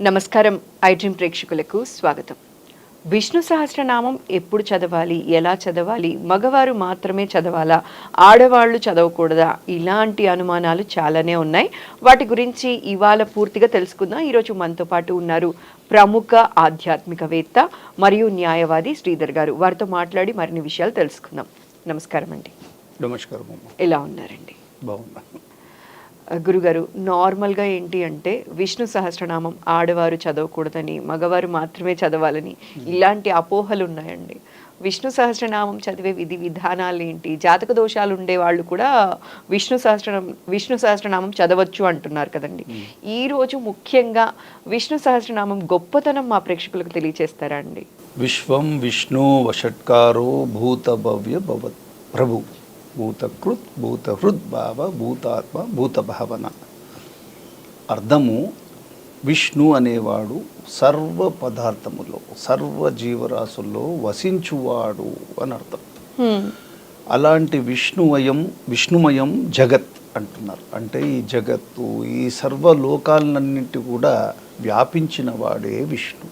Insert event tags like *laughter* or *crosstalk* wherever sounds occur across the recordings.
నమస్కారం. ఐడ్రీమ్ ప్రేక్షకులకు స్వాగతం. విష్ణు సహస్రనామం ఎప్పుడు చదవాలి? ఎలా చదవాలి? మగవారు మాత్రమే చదవాలా? ఆడవాళ్ళు చదవకూడదా? ఇలాంటి అనుమానాలు చాలానే ఉన్నాయి. వాటి గురించి ఇవాళ పూర్తిగా తెలుసుకుందాం. ఈరోజు మనతో పాటు ఉన్నారు ప్రముఖ ఆధ్యాత్మికవేత్త మరియు న్యాయవాది శ్రీధర్ గారు. వారితో మాట్లాడి మరిన్ని విషయాలు తెలుసుకుందాం. నమస్కారం అండి నమస్కారం ఎలా ఉన్నారండి? బాగున్నా గురుగారు నార్మల్గా ఏంటి అంటే విష్ణు సహస్రనామం ఆడవారు చదవకూడదని మగవారు మాత్రమే చదవాలని ఇలాంటి అపోహలు ఉన్నాయండి విష్ణు సహస్రనామం చదివే విధి విధానాలు ఏంటి? జాతక దోషాలు ఉండే వాళ్ళు కూడా విష్ణు సహస్రనామం విష్ణు సహస్రనామం చదవచ్చు అంటున్నారు కదండి. ఈ రోజు ముఖ్యంగా విష్ణు సహస్రనామం గొప్పతనం మా ప్రేక్షకులకు తెలియచేస్తారా అండి? విశ్వం విష్ణు వషట్కారో భూత భవ్య భవత్ ప్రభు. భూతకృత్ భూతహృద్ భావ భూతాత్మ భూత భావన అర్థము విష్ణు అనేవాడు సర్వ పదార్థములో సర్వ జీవరాశుల్లో వసించువాడు అని అర్థం. అలాంటి విష్ణుమయం విష్ణుమయం జగత్ అంటున్నారు. అంటే ఈ జగత్తు ఈ సర్వ లోకాలన్నింటి కూడా వ్యాపించిన వాడే విష్ణు.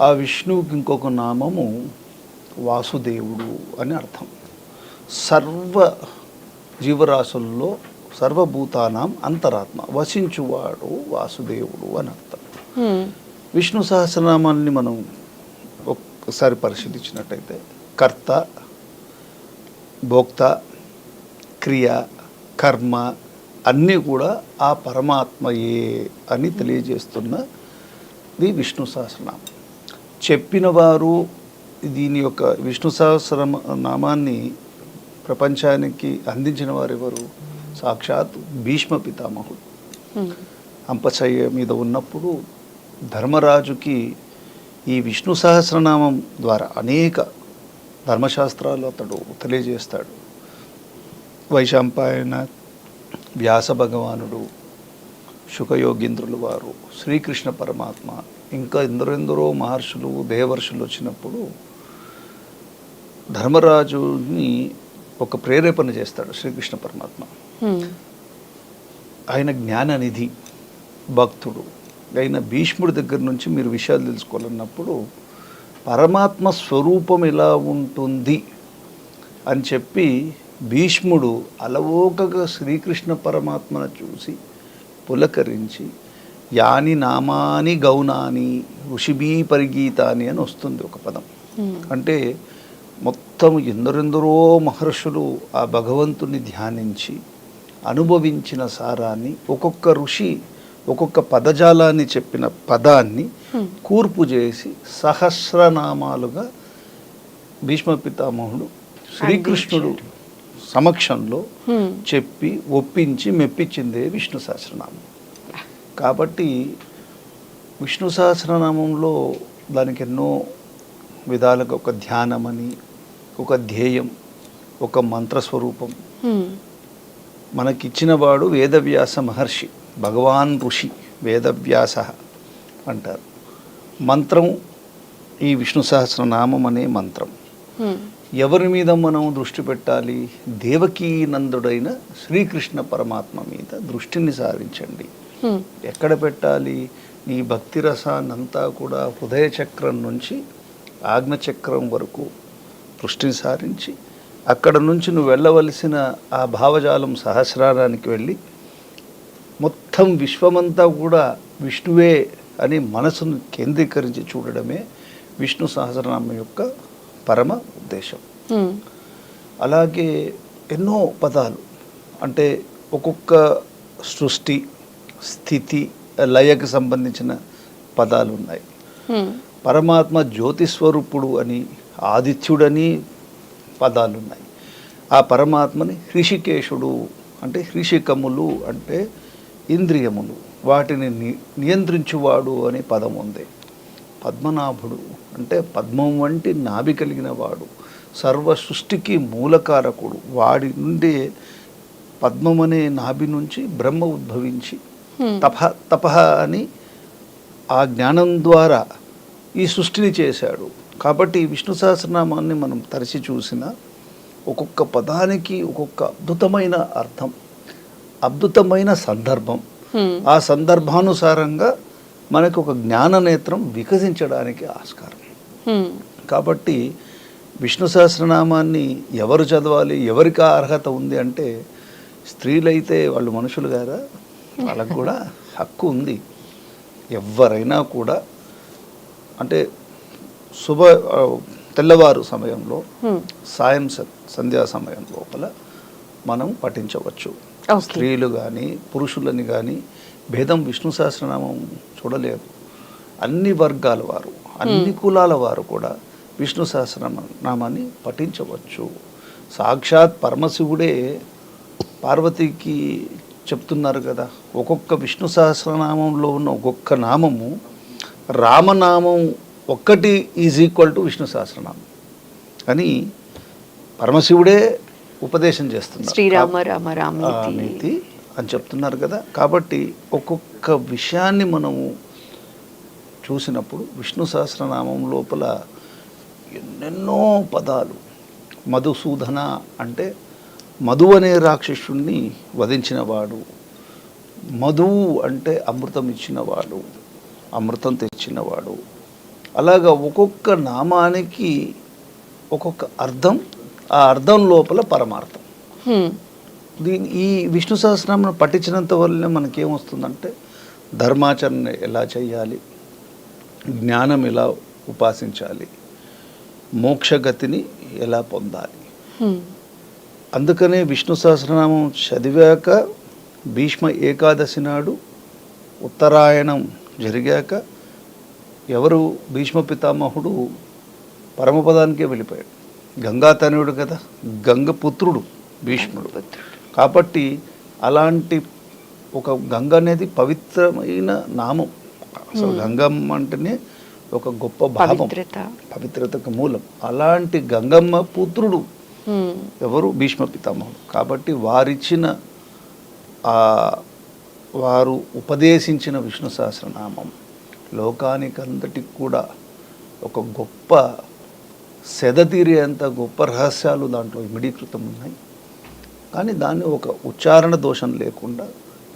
ఆ విష్ణువుకి ఇంకొక నామము వాసుదేవుడు అని అర్థం. సర్వ జీవరాశుల్లో సర్వభూతానాం అంతరాత్మ. వసించువాడు వాసుదేవుడు అని అర్థం. విష్ణు సహస్రనామాన్ని మనం ఒక్కసారి పరిశీలించినట్టయితే కర్త భోక్త క్రియ కర్మ అన్నీ కూడా ఆ పరమాత్మయే అని తెలియజేస్తున్నది విష్ణు సహస్రనామం. చెప్పిన వారు దీని యొక్క విష్ణు సహస్ర నామాన్ని ప్రపంచానికి అందించిన వారు ఎవరు సాక్షాత్ భీష్మ పితామహుడు. అంపశయ్య మీద ఉన్నప్పుడు ధర్మరాజుకి ఈ విష్ణు సహస్రనామం ద్వారా అనేక ధర్మశాస్త్రాలు అతడు తెలియజేస్తాడు. వైశంపాయన వ్యాస భగవానుడు శుకయోగీంద్రులు వారు శ్రీకృష్ణ పరమాత్మ ఇంకా ఎందరెందరో మహర్షులు దేవర్షులు వచ్చినప్పుడు ధర్మరాజుని ఒక ప్రేరేపణ చేస్తాడు శ్రీకృష్ణ పరమాత్మ. ఆయన జ్ఞాననిధి భక్తుడు. అయిన భీష్ముడి దగ్గర నుంచి మీరు విషయాలు తెలుసుకోవాలన్నప్పుడు పరమాత్మ స్వరూపం ఎలా ఉంటుంది అని చెప్పి భీష్ముడు అలవోకగా శ్రీకృష్ణ పరమాత్మను చూసి పులకరించి యాని నామాని గౌనాని ఋషిభీ పరిగీతాని అని వస్తుంది ఒక పదం. అంటే మొత్తం ఎందరెందరో మహర్షులు ఆ భగవంతుని ధ్యానించి అనుభవించిన సారాన్ని ఒక్కొక్క ఋషి ఒక్కొక్క పదజాలాన్ని చెప్పిన పదాన్ని కూర్పు చేసి సహస్రనామాలుగా భీష్మ పితామహుడు శ్రీకృష్ణుడు సమక్షంలో చెప్పి ఒప్పించి మెప్పించిందే విష్ణు సహస్రనామం. కాబట్టి విష్ణు సహస్రనామంలో దానికి ఎన్నో విధాలుగా ఒక ధ్యానమని ఒక ధ్యేయం ఒక మంత్రస్వరూపం. మనకిచ్చిన వాడు వేదవ్యాస మహర్షి భగవాన్ ఋషి వేదవ్యాస అంటారు. మంత్రం ఈ విష్ణు సహస్రనామం అనే మంత్రం ఎవరి మీద మనం దృష్టి పెట్టాలి? దేవకీ నందుడైన శ్రీకృష్ణ పరమాత్మ మీద దృష్టిని సారించండి. ఎక్కడ పెట్టాలి? నీ భక్తి రసాన్నంతా కూడా హృదయ చక్రం నుంచి ఆజ్ఞచక్రం వరకు దృష్టిని సారించి అక్కడ నుంచి నువ్వు వెళ్ళవలసిన ఆ భావజాలం సహస్రారానికి వెళ్ళి మొత్తం విశ్వమంతా కూడా విష్ణువే అని మనసును కేంద్రీకరించి చూడడమే విష్ణు సహస్రనామం యొక్క పరమ ఉద్దేశం. అలాగే ఎన్నో పదాలు అంటే ఒక్కొక్క సృష్టి స్థితి లయకు సంబంధించిన పదాలు ఉన్నాయి. పరమాత్మ జ్యోతిస్వరూపుడు అని ఆదిత్యుడని పదాలు ఉన్నాయి ఆ పరమాత్మని హృషికేశుడు అంటే హృషికములు అంటే ఇంద్రియములు. వాటిని ని నియంత్రించువాడు అనే పదం ఉంది. పద్మనాభుడు అంటే పద్మం వంటి నాభి కలిగిన వాడు. సర్వ సృష్టికి మూలకారకుడు. వాడి నుండి పద్మం అనే నాభి నుంచి బ్రహ్మ ఉద్భవించి తప తపహ అని ఆ జ్ఞానం ద్వారా ఈ సృష్టిని చేశాడు. కాబట్టి విష్ణు సహస్రనామాన్ని మనం తరచి చూసిన ఒక్కొక్క పదానికి ఒక్కొక్క అద్భుతమైన అర్థం అద్భుతమైన సందర్భం. ఆ సందర్భానుసారంగా మనకు ఒక జ్ఞాన నేత్రం వికసించడానికి ఆస్కారం. కాబట్టి విష్ణు సహస్రనామాన్ని ఎవరు చదవాలి ఎవరికి అర్హత ఉంది అంటే స్త్రీలైతే వాళ్ళు మనుషులు కదా వాళ్ళకు కూడా హక్కు ఉంది. ఎవరైనా కూడా అంటే శుభ తెల్లవారు సమయంలో. సాయం సంధ్యా సమయం లోపల మనం పఠించవచ్చు. స్త్రీలు కానీ పురుషులని కానీ భేదం విష్ణు సహస్రనామం చూడలేదు అన్ని వర్గాల వారు అన్ని కులాల వారు కూడా విష్ణు సహస్రనామాన్ని పఠించవచ్చు సాక్షాత్ పరమశివుడే పార్వతికి చెప్తున్నారు కదా ఒక్కొక్క విష్ణు సహస్రనామంలో ఉన్న ఒక్కొక్క నామము రామనామం ఒక్కటి is equal to Vishnu Sahasranamam. అని పరమశివుడే ఉపదేశం చేస్తున్నారు. శ్రీరామ రామ రామ ఆ, నీతి అని చెప్తున్నారు కదా. కాబట్టి ఒక్కొక్క విషయాన్ని మనము చూసినప్పుడు విష్ణు సహస్రనామం లోపల ఎన్నెన్నో పదాలు. మధుసూదన అంటే మధు అనే రాక్షసుణ్ణి వధించినవాడు. మధువు అంటే అమృతం ఇచ్చినవాడు. అమృతం తెచ్చినవాడు అలాగా ఒక్కొక్క నామానికి ఒక్కొక్క అర్థం ఆ అర్థం లోపల పరమార్థం. దీని ఈ విష్ణు సహస్రనామం పఠించినంత వల్లనే మనకేమొస్తుందంటే ధర్మాచరణ ఎలా చేయాలి జ్ఞానం ఎలా ఉపాసించాలి మోక్షగతిని ఎలా పొందాలి. అందుకనే విష్ణు సహస్రనామం చదివాక భీష్మ ఏకాదశి నాడు ఉత్తరాయణం జరిగాక ఎవరు భీష్మ పితామహుడు పరమపదానికే వెళ్ళిపోయాడు. గంగాతనయుడు కదా గంగ పుత్రుడు భీష్ముడు. కాబట్టి అలాంటి ఒక గంగ అనేది పవిత్రమైన నామం. అసలు గంగమ్మ అంటేనే ఒక గొప్ప భావం. పవిత్రత. పవిత్రతకు మూలం. అలాంటి గంగమ్మ పుత్రుడు. ఎవరు? భీష్మ పితామహుడు. కాబట్టి వారిచ్చిన ఆ వారు ఉపదేశించిన విష్ణు సహస్రనామం. లోకానికంతటికి కూడా ఒక గొప్ప సెదతీరేంత గొప్ప రహస్యాలు దాంట్లో ఇమిడీకృతం ఉన్నాయి కానీ దాన్ని ఒక ఉచ్చారణ దోషం లేకుండా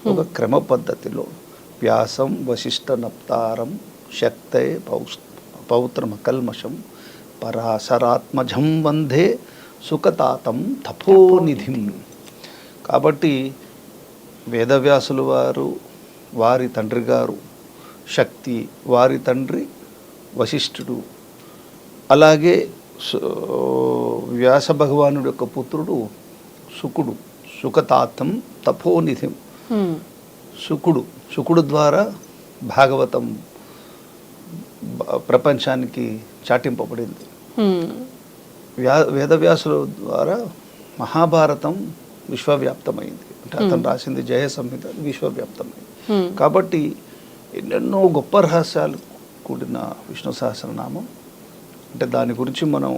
ఒక క్రమ పద్ధతిలో వ్యాసం వశిష్ఠ నప్తారం శక్తే పౌస్ పౌత్రమకల్మషం పరాశరాత్మజం వందే సుఖతాతం తపోనిధిం కాబట్టి వేదవ్యాసులు వారు వారి తండ్రి గారు శక్తి వారి తండ్రి వశిష్ఠుడు అలాగే వ్యాస భగవానుడి యొక్క పుత్రుడు శుకుడు సుఖతాతం తపోనిధిం. శుకుడు శుకుడు ద్వారా భాగవతం ప్రపంచానికి చాటింపబడింది. వ్యా వేదవ్యాసుల ద్వారా మహాభారతం విశ్వవ్యాప్తమైంది అంటే అతను రాసింది జయ సంహిత అది విశ్వవ్యాప్తమైంది హ్మ్. కాబట్టి ఎన్నెన్నో గొప్ప రహస్యాలు కూడిన విష్ణు సహస్రనామం. అంటే దాని గురించి మనం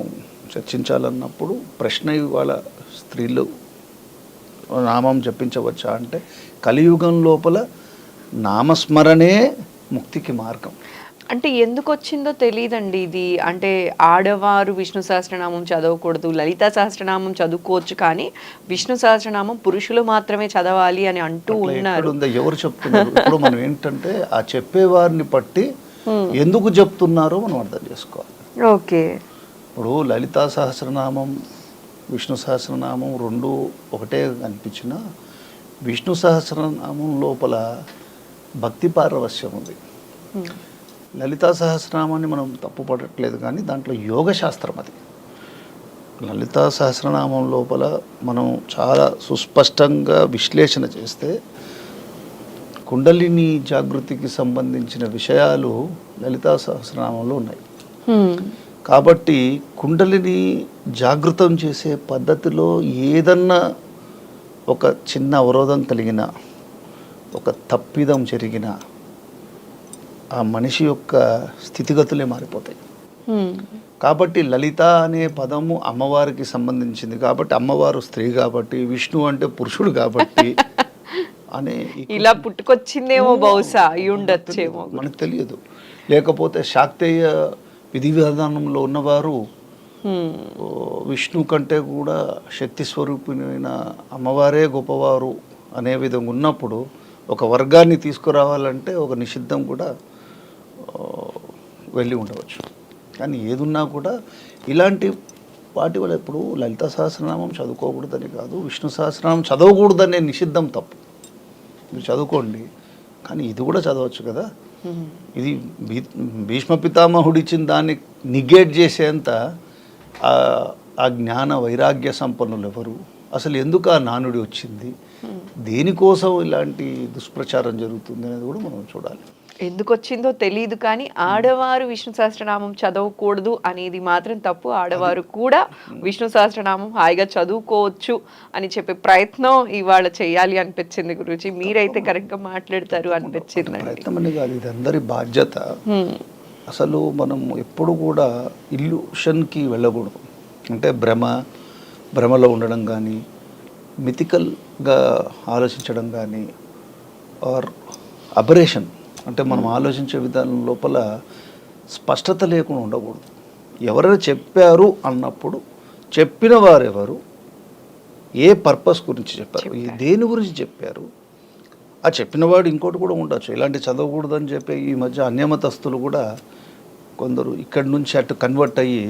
చర్చించాలన్నప్పుడు ప్రశ్న ఇవాళ స్త్రీలు నామం జపించవచ్చా అంటే కలియుగం లోపల నామస్మరణే ముక్తికి మార్గం. అంటే ఎందుకు వచ్చిందో తెలియదండి ఇది. అంటే ఆడవారు విష్ణు సహస్రనామం చదవకూడదు లలిత సహస్రనామం చదువుకోవచ్చు కానీ విష్ణు సహస్రనామం పురుషులు మాత్రమే చదవాలి అని అంటూ ఉన్నారు. ఎవరు చెప్తున్నారు? ఇప్పుడు మనం ఏంటంటే ఆ చెప్పేవారిని బట్టి ఎందుకు చెప్తున్నారో మనం అర్థం చేసుకోవాలి. ఓకే. ఇప్పుడు లలితా సహస్రనామం విష్ణు సహస్రనామం రెండు ఒకటే అనిపించిన విష్ణు సహస్రనామం లోపల భక్తి పారవస్యం ఉంది. లలితా సహస్రనామాన్ని మనం తప్పుపడట్లేదు కానీ దాంట్లో యోగ శాస్త్రం అది లలితా సహస్రనామం లోపల మనం చాలా సుస్పష్టంగా విశ్లేషణ చేస్తే కుండలిని జాగృతికి సంబంధించిన విషయాలు లలితా సహస్రనామంలో ఉన్నాయి. కాబట్టి కుండలిని జాగృతం చేసే పద్ధతిలో ఏదన్నా ఒక చిన్న అవరోధం కలిగిన ఒక తప్పిదం జరిగిన ఆ మనిషి యొక్క స్థితిగతులే మారిపోతాయి. కాబట్టి లలిత అనే పదము అమ్మవారికి సంబంధించింది. కాబట్టి అమ్మవారు స్త్రీ కాబట్టి విష్ణు అంటే పురుషుడు కాబట్టి *laughs* అనే ఇలా పుట్టుకొచ్చిందేమో బహుశా ఉండొచ్చేమో మనకు తెలియదు. లేకపోతే శాక్తేయ విధి విధానంలో ఉన్నవారు విష్ణు కంటే కూడా శక్తి స్వరూపిణైన అమ్మవారే గొప్పవారు అనే విధంగా ఉన్నప్పుడు ఒక వర్గాన్ని తీసుకురావాలంటే ఒక నిషిద్ధం కూడా వెళ్ళి ఉండవచ్చు. కానీ ఏదున్నా కూడా ఇలాంటి వాటి వల్ల ఇప్పుడు లలిత సహస్రనామం చదువుకోకూడదని కాదు విష్ణు సహస్రనామం చదవకూడదనే నిషిద్ధం తప్పు. మీరు చదువుకోండి కానీ ఇది కూడా చదవచ్చు కదా. ఇది భీ భీష్మ పితామహుడు ఇచ్చిన దాన్ని నిగేట్ చేసేంత ఆ- ఆ జ్ఞాన వైరాగ్య సంపన్నులు ఎవరు? అసలు ఎందుకు ఆ నానుడి వచ్చింది? దేనికోసం ఇలాంటి దుష్ప్రచారం జరుగుతుంది అనేది కూడా మనం చూడాలి. ఎందుకు వచ్చిందో తెలియదు కానీ ఆడవారు విష్ణు సహస్రనామం చదవకూడదు అనేది మాత్రం తప్పు. ఆడవారు కూడా విష్ణు సహస్రనామం హాయిగా చదువుకోవచ్చు అని చెప్పే ప్రయత్నం ఇవాళ చేయాలి అనిపించింది గురుజీ. మీరైతే కరెక్ట్గా మాట్లాడతారు అనిపించిందండి ప్రయత్నం అని కాదు ఇది అందరి బాధ్యత. అసలు మనం ఎప్పుడు కూడా ఇల్యూషన్కి వెళ్ళకూడదు. అంటే భ్రమ భ్రమలో ఉండడం కానీ మిథికల్గా ఆలోచించడం కానీ ఆర్ అబరేషన్ అంటే మనం ఆలోచించే విధానం లోపల స్పష్టత లేకుండా ఉండకూడదు. ఎవరైనా చెప్పారు అన్నప్పుడు చెప్పిన వారెవరు ఏ పర్పస్ గురించి చెప్పారు దేని గురించి చెప్పారు ఆ చెప్పినవాడు ఇంకోటి కూడా ఉండొచ్చు. ఇలాంటి చదవకూడదని చెప్పి ఈ మధ్య అన్యమతస్తులు కూడా కొందరు ఇక్కడి నుంచి అటు కన్వర్ట్ అయ్యి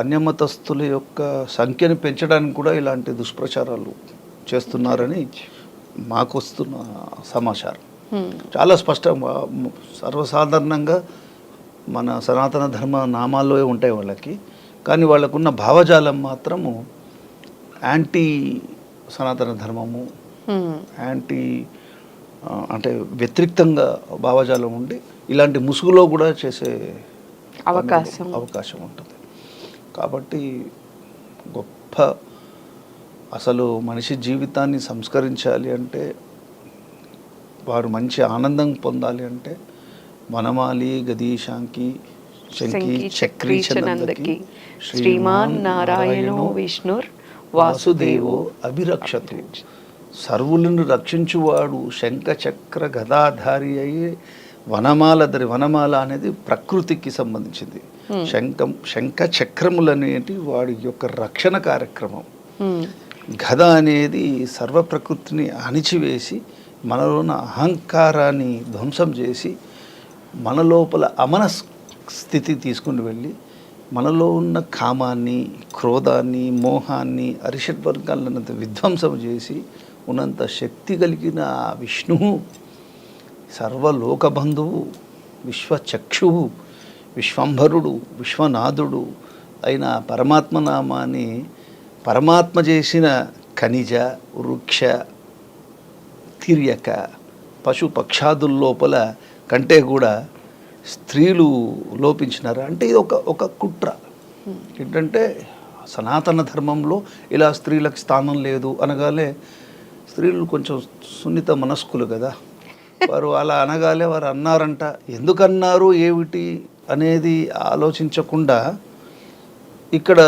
అన్యమతస్తుల యొక్క సంఖ్యను పెంచడానికి కూడా ఇలాంటి దుష్ప్రచారాలు చేస్తున్నారని మాకు వస్తున్న సమాచారం. చాలా స్పష్టంగా సర్వసాధారణంగా మన సనాతన ధర్మ నామాల్లో ఉంటాయి వాళ్ళకి. కానీ వాళ్ళకున్న భావజాలం మాత్రము యాంటీ సనాతన ధర్మము యాంటీ అంటే వ్యతిరిక్తంగా భావజాలం ఉండి ఇలాంటి ముసుగులో కూడా చేసే అవకాశం. అవకాశం ఉంటుంది. కాబట్టి గొప్ప అసలు మనిషి జీవితాన్ని సంస్కరించాలి అంటే వారు మంచి ఆనందం పొందాలి అంటే వనమాలి గదీశాంకి శంకి చక్రీ చందకి శ్రీమాన్ నారాయణో విష్ణుర్ వాసుదేవో అభిరక్షతు. సర్వులను రక్షించువాడు శంఖ చక్ర గదాధారి అయ్యి వనమాల ధరి వనమాల అనేది ప్రకృతికి సంబంధించింది. శంఖం శంఖ చక్రములు అనేటి వాడి యొక్క రక్షణ కార్యక్రమం. గద అనేది సర్వ ప్రకృతిని అణిచివేసి మనలో ఉన్న అహంకారాన్ని ధ్వంసం చేసి మన లోపల అమన స్థితి తీసుకుని వెళ్ళి మనలో ఉన్న కామాన్ని క్రోధాన్ని మోహాన్ని అరిషట్ వర్గాలన్నంత విధ్వంసం చేసి ఉన్నంత శక్తి కలిగిన ఆ విష్ణువు సర్వలోకబంధువు విశ్వచక్షువు విశ్వంభరుడు విశ్వనాథుడు అయిన పరమాత్మ నామాన్ని పరమాత్మ చేసిన ఖనిజ వృక్ష తిర్యక పశు పక్షాదుల లోపల కంటే కూడా స్త్రీలు లోపించినారు? అంటే ఇది ఒక ఒక కుట్ర. ఏంటంటే సనాతన ధర్మంలో ఇలా స్త్రీలకు స్థానం లేదు అనగానే స్త్రీలు కొంచెం సున్నిత మనస్కులు కదా. వారు అలా అనగాలే వారు అన్నారంట. ఎందుకన్నారు ఏమిటి అనేది ఆలోచించకుండా ఇక్కడ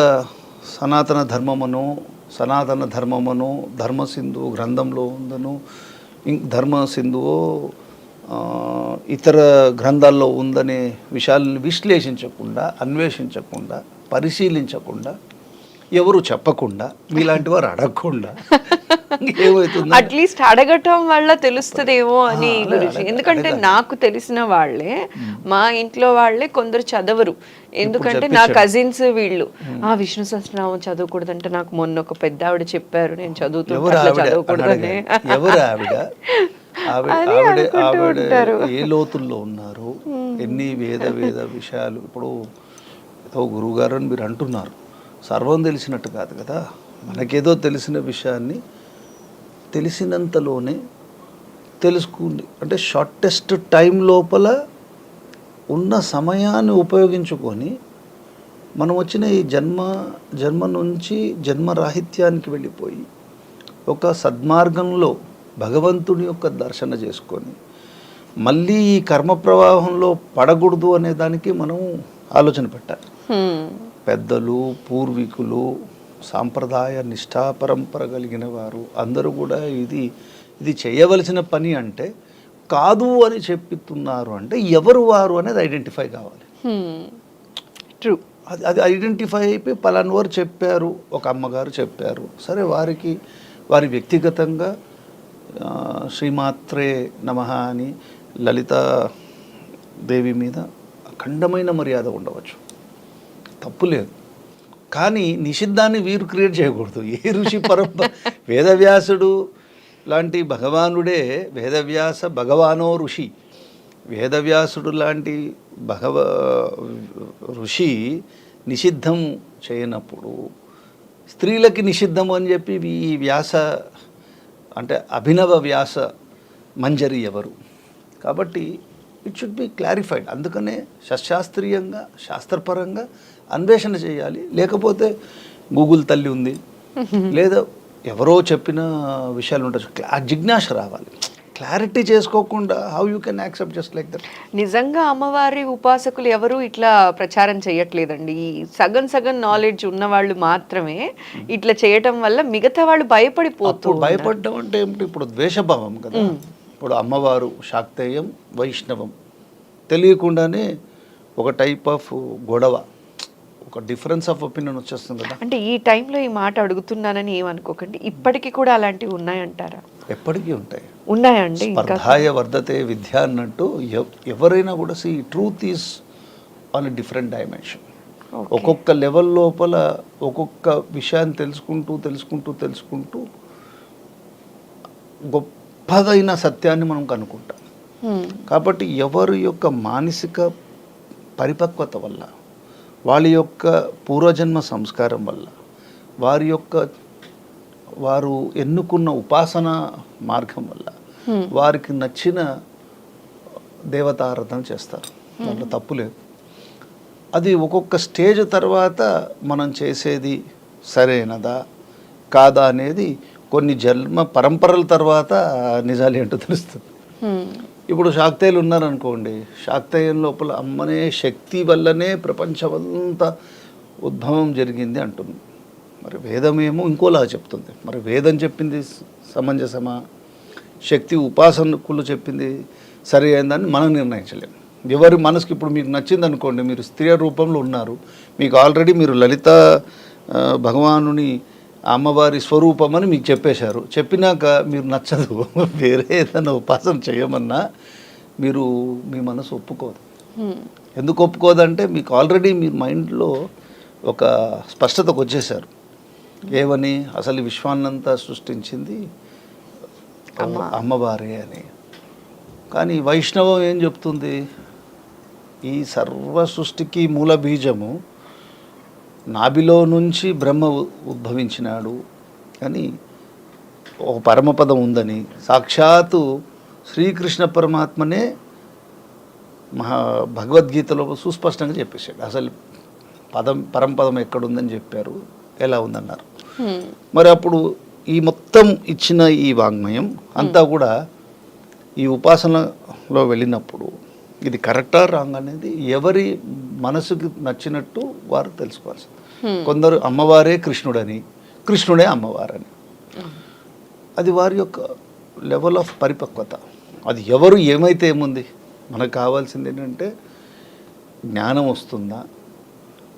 సనాతన ధర్మమును సనాతన ధర్మమును ధర్మసింధు గ్రంథంలో ఉందను ఇం- ధర్మసింధువో ఇతర గ్రంథాల్లో ఉందనే విషయాలను విశ్లేషించకుండా అన్వేషించకుండా పరిశీలించకుండా ఎవరు చెప్పకుండా మీలాంటి వారు అడగకుండా ఏమవుతుంది? *laughs* అట్లీస్ట్ అడగటం వల్ల తెలుస్తుందేమో అని గురించి. ఎందుకంటే. నాకు తెలిసిన వాళ్ళే మా ఇంట్లో వాళ్ళే కొందరు చదవరు. ఎందుకంటే నా. కజిన్స్ వీళ్ళు. ఆ విష్ణు సహస్రనామం చదవకూడదంటే నాకు మొన్న ఒక పెద్ద ఆవిడ చెప్పారు నేను చదువుతుంటే ఎవరు ఆవిడ? చదవకూడదని. ఎవరు. ఏ లోతుల్లో ఉన్నారు? ఎన్ని వేద వేద విషయాలు? ఇప్పుడు ఏదో గురువుగారు అని మీరు అంటున్నారు. సర్వం తెలిసినట్టు కాదు కదా? మనకేదో తెలిసిన విషయాన్ని తెలిసినంతలోనే తెలుసుకుంది అంటే షార్టెస్ట్ టైం లోపల ఉన్న సమయాన్ని ఉపయోగించుకొని మనం వచ్చిన ఈ జన్మ జన్మ నుంచి జన్మరాహిత్యానికి వెళ్ళిపోయి ఒక సద్మార్గంలో భగవంతుని యొక్క దర్శన చేసుకొని మళ్ళీ ఈ కర్మ ప్రవాహంలో పడకూడదు అనే దానికి మనం ఆలోచన పెట్టాలి. పెద్దలు పూర్వీకులు సాంప్రదాయ నిష్ఠా పరంపర కలిగిన వారు అందరూ కూడా ఇది ఇది చేయవలసిన పని అంటే కాదు అని చెప్తున్నారు అంటే ఎవరు వారు అనేది ఐడెంటిఫై కావాలి. ట్రూ. అది అది ఐడెంటిఫై అయిపోయి పలానా వారు చెప్పారు ఒక అమ్మగారు చెప్పారు. సరే వారికి వారి వ్యక్తిగతంగా శ్రీమాత్రే నమ అని లలిత దేవి మీద అఖండమైన మర్యాద ఉండవచ్చు. తప్పు లేదు. కానీ నిషిద్ధాన్ని వీరు క్రియేట్ చేయకూడదు. ఏ ఋషి పరంపర *laughs* వేదవ్యాసుడు లాంటి భగవానుడే వేదవ్యాస భగవానో ఋషి. వేదవ్యాసుడు లాంటి భగవ ఋషి నిషిద్ధం చేయనప్పుడు స్త్రీలకి నిషిద్ధం అని చెప్పి ఈ వ్యాస అంటే అభినవ వ్యాస మంజరి ఎవరు? కాబట్టి ఇట్ షుడ్ బి క్లారిఫైడ్ అందుకనే శస్త్రీయంగా శాస్త్రపరంగా అన్వేషణ చేయాలి. లేకపోతే గూగుల్ తల్లి ఉంది. లేదా ఎవరో చెప్పిన విషయాలు ఉండొచ్చు క్లా జిజ్ఞాస రావాలి. క్లారిటీ చేసుకోకుండా how you can accept just like that నిజంగా అమ్మవారి ఉపాసకులు ఎవరు ఇట్లా ప్రచారం చేయట్లేదండి. ఈ సగం సగం నాలెడ్జ్ ఉన్న వాళ్ళు మాత్రమే ఇట్లా చేయటం వల్ల మిగతా వాళ్ళు భయపడిపోతూ అప్పుడు భయపడడం అంటే ఏమిటి? ఇప్పుడు ద్వేషభావం కదా. ఇప్పుడు అమ్మవారు శాక్తేయం వైష్ణవం. తెలియకుండానే ఒక టైప్ ఆఫ్ గొడవ ఒక డిఫరెన్స్ ఆఫ్ ఒపీనియన్ వచ్చేస్తుంది కదా. అంటే ఈ టైంలో ఈ మాట అడుగుతున్నానని ఏమనుకోకండి. ఇప్పటికీ కూడా అలాంటివి ఉన్నాయంటారా? ఎప్పటికీ ఉంటాయి. ఉన్నాయండి స్పర్ధాయ వర్ధతే విద్య అన్నట్టు ఎవ్- ఎవరైనా కూడా see truth is on different dimension ఒక్కొక్క లెవెల్ లోపల ఒక్కొక్క విషయాన్ని తెలుసుకుంటూ తెలుసుకుంటూ తెలుసుకుంటూ గొప్పదైన సత్యాన్ని మనం కనుక్కుంటాం. కాబట్టి ఎవరి యొక్క మానసిక పరిపక్వత వల్ల వాళ్ళ యొక్క పూర్వజన్మ సంస్కారం వల్ల వారి యొక్క వారు ఎన్నుకున్న ఉపాసన మార్గం వల్ల వారికి నచ్చిన దేవతారాధన చేస్తారు. దాంట్లో తప్పు లేదు. అది ఒక్కొక్క స్టేజ్ తర్వాత మనం చేసేది సరైనదా? కాదా అనేది కొన్ని జన్మ పరంపరల తర్వాత నిజాలు ఏంటో తెలుస్తుంది. హ్మ్. ఇప్పుడు శాక్తేయులు ఉన్నారనుకోండి శాక్తేయం లోపల అమ్మనే శక్తి వల్లనే ప్రపంచమంతా ఉద్భవం జరిగింది అంటుంది. మరి వేదమేమో ఇంకోలా చెప్తుంది. మరి వేదం చెప్పింది సమంజసమా? శక్తి ఉపాసకులు చెప్పింది సరి అయిందని మనం నిర్ణయించలేము ఎవరి మనసుకి ఇప్పుడు మీకు నచ్చింది అనుకోండి మీరు స్త్రీ రూపంలో ఉన్నారు మీకు ఆల్రెడీ మీరు లలిత భగవానుని అమ్మవారి స్వరూపం అని మీకు చెప్పేశారు. చెప్పినాక మీరు నచ్చదు. *laughs* వేరే ఏదైనా ఉపాసన చేయమన్నా మీరు మీ మనసు ఒప్పుకోదు. ఎందుకు ఒప్పుకోదంటే మీకు ఆల్రెడీ మీ మైండ్లో ఒక స్పష్టతకు వచ్చేసారు ఏమని? అసలు విశ్వాన్నంతా సృష్టించింది అమ్మవారే అని. కానీ వైష్ణవం ఏం చెప్తుంది? ఈ సర్వ సృష్టికి మూల బీజము నాభిలో నుంచి బ్రహ్మ ఉద్భవించినాడు అని ఒక పరమపదం ఉందని. సాక్షాత్తు శ్రీకృష్ణ పరమాత్మనే మహా భగవద్గీతలో సుస్పష్టంగా చెప్పేశాడు. అసలు పదం పరంపదం ఎక్కడుందని చెప్పారు. ఎలా ఉందన్నారు. మరి అప్పుడు ఈ మొత్తం ఇచ్చిన ఈ వాంగ్మయం అంతా కూడా ఈ ఉపాసనలో వెళ్ళినప్పుడు ఇది కరెక్టా రాంగ్ అనేది ఎవరి మనసుకి నచ్చినట్టు వారు తెలుసుకోవాల్సింది. కొందరు అమ్మవారే కృష్ణుడని కృష్ణుడే అమ్మవారని. అది వారి యొక్క లెవెల్ ఆఫ్ పరిపక్వత. అది ఎవరు ఏమైతే ఏముంది? మనకు కావాల్సింది ఏంటంటే జ్ఞానం వస్తుందా?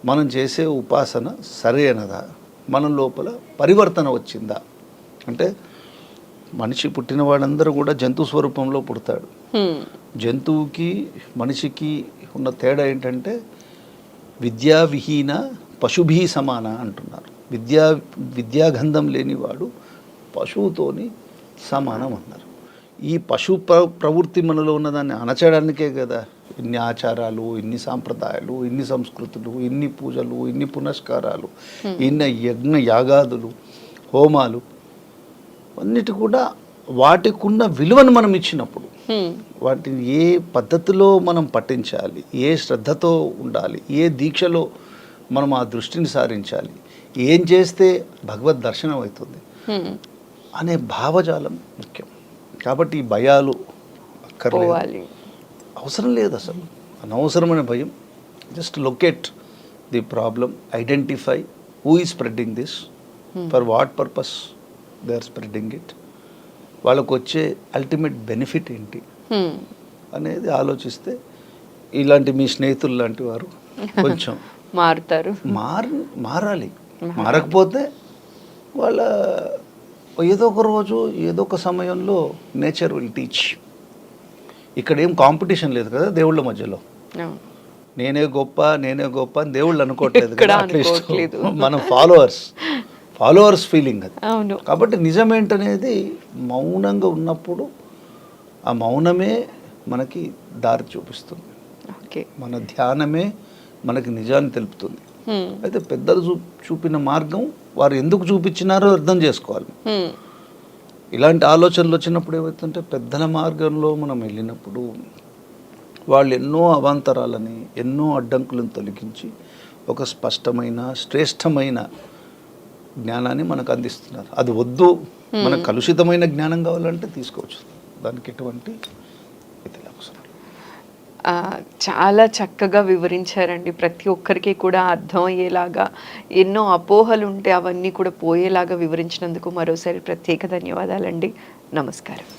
మనం చేసే ఉపాసన సరైనదా మన లోపల పరివర్తన వచ్చిందా? అంటే మనిషి పుట్టిన వాడందరూ కూడా జంతు స్వరూపంలో పుడతాడు. జంతువుకి మనిషికి ఉన్న తేడా ఏంటంటే విద్యా విహీన పశుభీ సమాన అంటున్నారు. విద్యా విద్యాగంధం లేనివాడు పశువుతోని సమానం అన్నారు ఈ పశు ప్ర ప్రవృత్తి మనలో ఉన్నదాన్ని అణచడానికే కదా. ఇన్ని ఆచారాలు ఇన్ని సాంప్రదాయాలు ఇన్ని సంస్కృతులు ఇన్ని పూజలు ఇన్ని పునస్కారాలు ఇన్ని యజ్ఞ యాగాదులు హోమాలు అన్నిటి కూడా వాటికున్న విలువను మనం ఇచ్చినప్పుడు. వాటిని ఏ పద్ధతిలో మనం పఠించాలి? ఏ శ్రద్ధతో ఉండాలి? ఏ దీక్షలో మనం ఆ దృష్టిని సారించాలి? ఏం చేస్తే భగవద్ దర్శనం అవుతుంది? హ్మ్. అనే భావజాలం ముఖ్యం. కాబట్టి ఈ భయాలు అక్కర్లేదు. అవసరం లేదు అసలు. అనవసరమైన భయం. Just locate the problem identify who is spreading this for what purpose they are spreading it వాళ్ళకు వచ్చే అల్టిమేట్ బెనిఫిట్ ఏంటి. అనేది ఆలోచిస్తే ఇలాంటి మీ స్నేహితులు లాంటి వారు కొంచెం *laughs* మారుతారు. మార మారాలి. మారకపోతే వాళ్ళ ఏదో ఒక రోజు ఏదో ఒక సమయంలో నేచర్ విల్ టీచ్. ఇక్కడ ఏం కాంపిటీషన్ లేదు కదా దేవుళ్ళ మధ్యలో. నేనే గొప్ప నేనే గొప్ప అని దేవుళ్ళు అనుకోవట్లేదు కదా అట్లీస్ట్ అనుకోవట్లేదు. *laughs* మనం ఫాలోవర్స్ *laughs* ఫాలోవర్స్ ఫీలింగ్ అది. అవును. కాబట్టి నిజమేంటనేది మౌనంగా ఉన్నప్పుడు ఆ మౌనమే మనకి దారి చూపిస్తుంది. ఓకే. మన ధ్యానమే మనకి నిజాన్ని తెలుపుతుంది. అయితే పెద్దలు చూ చూపిన మార్గం వారు ఎందుకు చూపించినారో అర్థం చేసుకోవాలి. ఇలాంటి ఆలోచనలు వచ్చినప్పుడు ఏమవుతుందంటే పెద్దల మార్గంలో మనం వెళ్ళినప్పుడు వాళ్ళు ఎన్నో అవాంతరాలని ఎన్నో అడ్డంకులను తొలగించి ఒక స్పష్టమైన శ్రేష్టమైన జ్ఞానాన్ని మనకు అందిస్తున్నారు. అది వద్దు. మనకు కలుషితమైన జ్ఞానం కావాలంటే తీసుకోవచ్చు. దానికి ఎటువంటి చాలా చక్కగా వివరించారండి. ప్రతి ఒక్కరికి కూడా అర్థం అయ్యేలాగా ఎన్నో అపోహలు ఉంటే అవన్నీ కూడా పోయేలాగా వివరించినందుకు మరోసారి ప్రత్యేక ధన్యవాదాలండి. నమస్కారం.